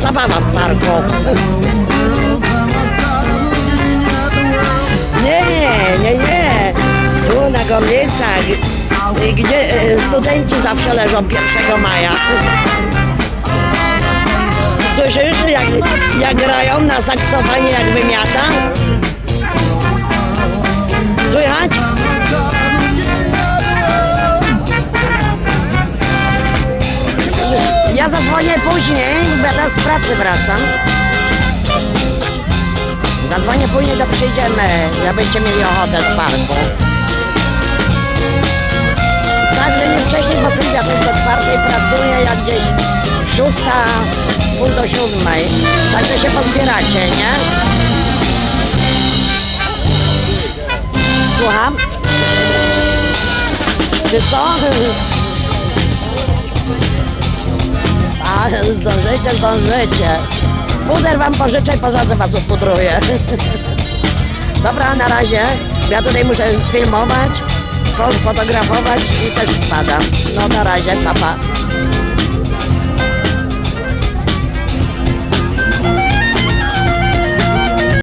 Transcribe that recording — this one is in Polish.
zabawa w parku. Nie, nie, nie. Tu na Gorlicach, gdzie y, studenci zawsze leżą 1 maja. Słyszysz, jak, jak grają na saksofonie, jak wymiata? Zadzwonię później, bo ja teraz z pracy wracam. Zadzwonię później, to przyjdziemy, żebyście mieli ochotę z parku. Także nie wcześniej, bo Sylwia też do czwartej pracuje, jak gdzieś szósta, pół do siódmej. Także się pozbieracie, nie? Słucham? Czy co? Zdążycie, zdążycie. Puder wam pożyczę i po drodze was upudruję. Dobra, na razie. Ja tutaj muszę sfilmować, fotografować i też spadam. No na razie, papa. Pa.